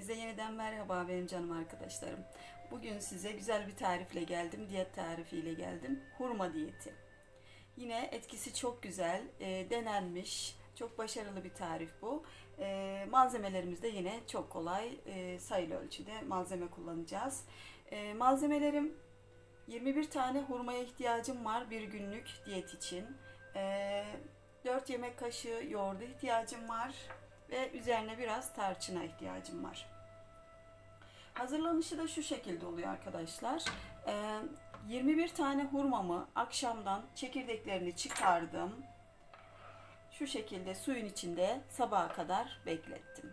Hepinize yeniden merhaba benim canım arkadaşlarım. Bugün size güzel bir tarifle geldim, diyet tarifiyle geldim. Hurma diyeti. Yine etkisi çok güzel, e, denenmiş, çok başarılı bir tarif bu. E, malzemelerimiz de yine çok kolay, e, sayılı ölçüde malzeme kullanacağız. E, malzemelerim 21 tane hurmaya ihtiyacım var bir günlük diyet için. E, 4 yemek kaşığı yoğurda ihtiyacım var ve üzerine biraz tarçına ihtiyacım var. Hazırlanışı da şu şekilde oluyor arkadaşlar. Ee, 21 tane hurmamı akşamdan çekirdeklerini çıkardım. Şu şekilde suyun içinde sabaha kadar beklettim.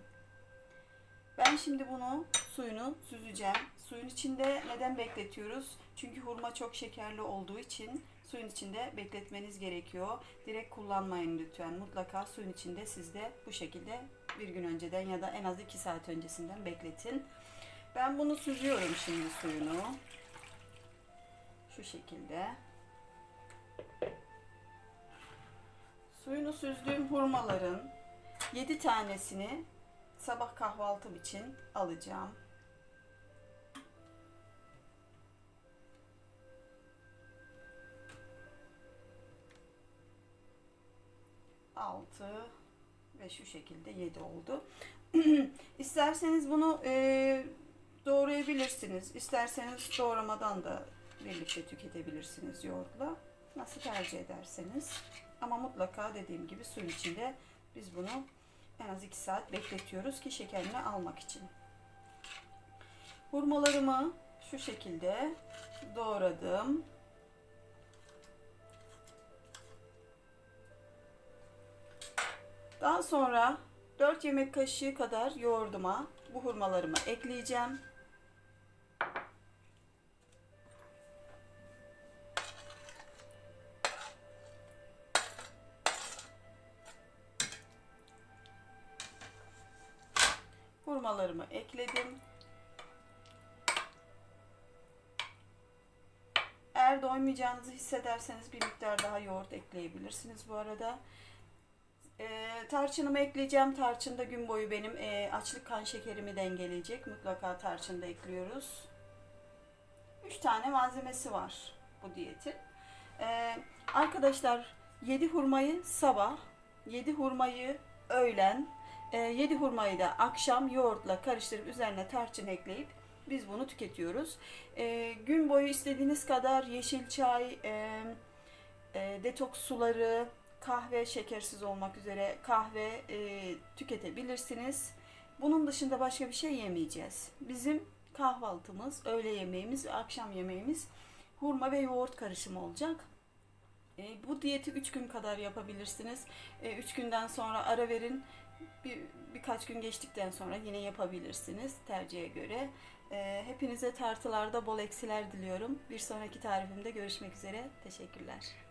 Şimdi bunu suyunu süzeceğim. Suyun içinde neden bekletiyoruz? Çünkü hurma çok şekerli olduğu için suyun içinde bekletmeniz gerekiyor. Direkt kullanmayın lütfen. Mutlaka suyun içinde siz de bu şekilde bir gün önceden ya da en az 2 saat öncesinden bekletin. Ben bunu süzüyorum şimdi suyunu. Şu şekilde. Suyunu süzdüğüm hurmaların 7 tanesini sabah kahvaltım için alacağım. Altı ve şu şekilde 7 oldu. İsterseniz bunu e, doğrayabilirsiniz. İsterseniz doğramadan da birlikte tüketebilirsiniz yoğurtla. Nasıl tercih ederseniz. Ama mutlaka dediğim gibi suyun içinde biz bunu en az 2 saat bekletiyoruz ki şekerini almak için. Hurmalarımı şu şekilde doğradım. Daha sonra 4 yemek kaşığı kadar yoğurduma bu hurmalarımı ekleyeceğim. Hurmalarımı ekledim. Eğer doymayacağınızı hissederseniz bir miktar daha yoğurt ekleyebilirsiniz bu arada. E, tarçınımı ekleyeceğim. Tarçın da gün boyu benim e, açlık kan şekerimi dengeleyecek. Mutlaka tarçın da ekliyoruz. 3 tane malzemesi var bu diyetin. E, arkadaşlar 7 hurmayı sabah, 7 hurmayı öğlen, e, 7 hurmayı da akşam yoğurtla karıştırıp üzerine tarçın ekleyip biz bunu tüketiyoruz. E, gün boyu istediğiniz kadar yeşil çay, e, e, detoks suları, kahve şekersiz olmak üzere kahve e, tüketebilirsiniz. Bunun dışında başka bir şey yemeyeceğiz. Bizim kahvaltımız, öğle yemeğimiz akşam yemeğimiz hurma ve yoğurt karışımı olacak. E, bu diyeti 3 gün kadar yapabilirsiniz. 3 e, günden sonra ara verin. Bir, birkaç gün geçtikten sonra yine yapabilirsiniz tercihe göre. E, hepinize tartılarda bol eksiler diliyorum. Bir sonraki tarifimde görüşmek üzere. Teşekkürler.